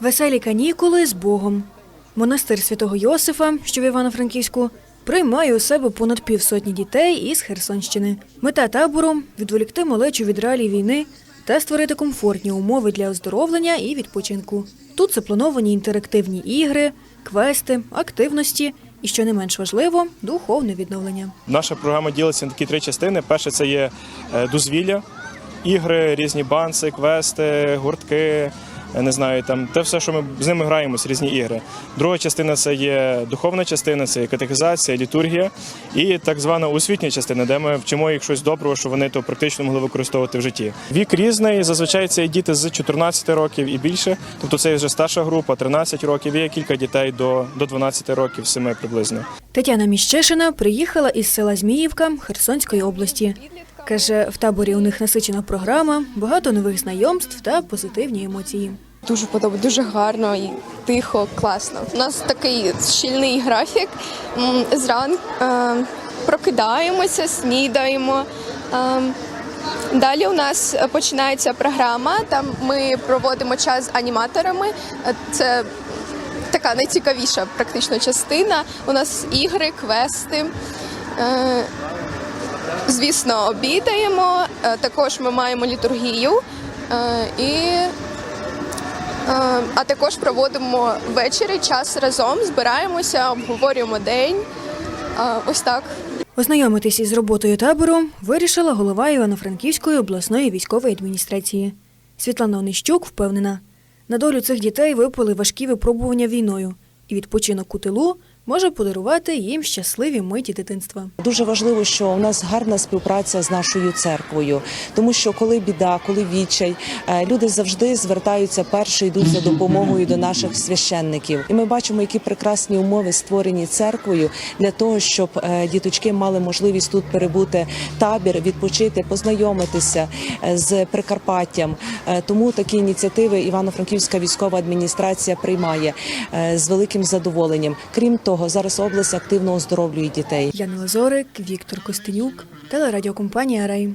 Веселі канікули з Богом. Монастир святого Йосифа, що в Івано-Франківську, приймає у себе понад півсотні дітей із Херсонщини. Мета табору відволікти малечу від реалій війни та створити комфортні умови для оздоровлення і відпочинку. Тут заплановані інтерактивні ігри, квести, активності і, що не менш важливо, духовне відновлення. Наша програма ділиться на такі три частини. Перше це є е, дозвілля, ігри, різні банси, квести, гуртки. Не знаю, там те все, що ми з ними граємось, різні ігри. Друга частина це є духовна частина, це є катехизація, літургія, і так звана освітня частина, де ми вчимо їх щось доброго, що вони то практично могли використовувати в житті. Вік різний, зазвичай це є діти з 14 років і більше, тобто це вже старша група, 13 років. Є кілька дітей до, до 12 років, 7 приблизно. Тетяна Міщишина приїхала із села Зміївка Херсонської області. Каже, в таборі у них насичена програма, багато нових знайомств та позитивні емоції. Дуже подобається, дуже гарно і тихо, класно. У нас такий щільний графік. Зранку е, прокидаємося, снідаємо. Е, Далі у нас починається програма. Там ми проводимо час з аніматорами. Е, Це така найцікавіша практично частина. У нас ігри, квести. Звісно, обідаємо. Е, Також ми маємо літургію е, і Е, А також проводимо ввечері час разом, збираємося, обговорюємо день. Ось так. Ознайомитись із роботою табору вирішила голова Івано-Франківської обласної військової адміністрації. Світлана Онищук впевнена, на долю цих дітей випали важкі випробування війною, і відпочинок у тилу може подарувати їм щасливі миті дитинства. Дуже важливо, що у нас гарна співпраця з нашою церквою, тому що коли біда, коли відчай, е, люди завжди звертаються перші, йдуть за допомогою до наших священників. І ми бачимо, які прекрасні умови створені церквою для того, щоб е, діточки мали можливість тут перебути табір, відпочити, познайомитися е, з Прикарпаттям. Тому такі ініціативи Івано-Франківська військова адміністрація приймає з великим задоволенням. Крім того, зараз область активно оздоровлює дітей. Яна Лазорик, Віктор Костенюк, телерадіокомпанія Рей.